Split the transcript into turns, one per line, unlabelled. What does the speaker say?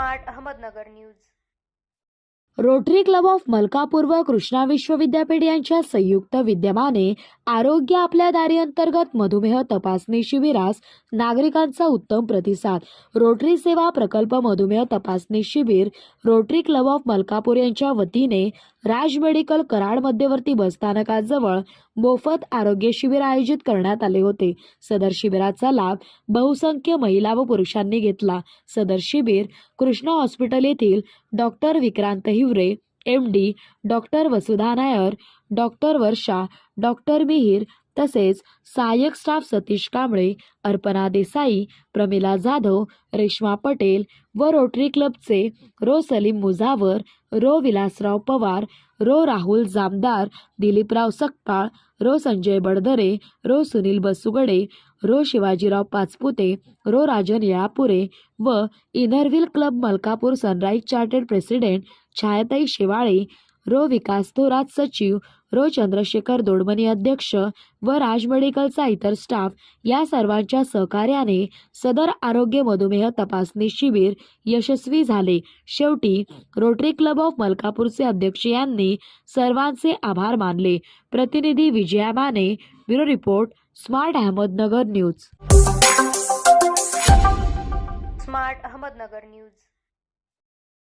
Smart Ahmednagar news.
Rotary club of Malkapur व कृष्णा विश्वविद्यापीठ यांच्या संयुक्त विद्यमाने आरोग्य आपल्या दारी अंतर्गत मधुमेह तपासणी शिबिरास नागरिकांचा उत्तम प्रतिसाद. रोटरी सेवा प्रकल्प मधुमेह तपासणी शिबिर रोटरी क्लब ऑफ मलकापूर यांच्या वतीने राज मेडिकल कराड मध्यवर्ती बसस्थानकाजवळ मोफत आरोग्य शिबिर आयोजित करण्यात आले होते. सदर शिबिराचा लाभ बहुसंख्य महिला व पुरुषांनी घेतला. सदर शिबिर कृष्णा हॉस्पिटल येथील doctor Vikrant Hiware M D doctor Vasudha Nair doctor Varsha doctor Mihir तसेच सहाय्यक स्टाफ सतीश कांबळे अर्पणा देसाई प्रमिला जाधव रेश्मा पटेल व रोटरी क्लबचे रो सलीम मुझावर रो विलासराव पवार रो राहुल जामदार दिलीपराव सकपाळ रो संजय बडदरे रो सुनील बसुगडे रो शिवाजीराव पाचपुते रो राजन येळापुरे व Inner Wheel club Malkapur sunrise chartered president Chhayatai Shewale row Vikas Thorat सचिव रो चंद्रशेखर दोडमनी अध्यक्ष व राज मेडिकलचा इतर स्टाफ या सर्वांच्या सहकार्याने सदर आरोग्य मधुमेह तपासणी शिबिर यशस्वी झाले. शेवटी रोटरी क्लब ऑफ मलकापूरचे अध्यक्ष यांनी सर्वांचे आभार मानले. प्रतिनिधी Vijaya Mane bureau report smart Ahmednagar news.
Smart Ahmednagar news.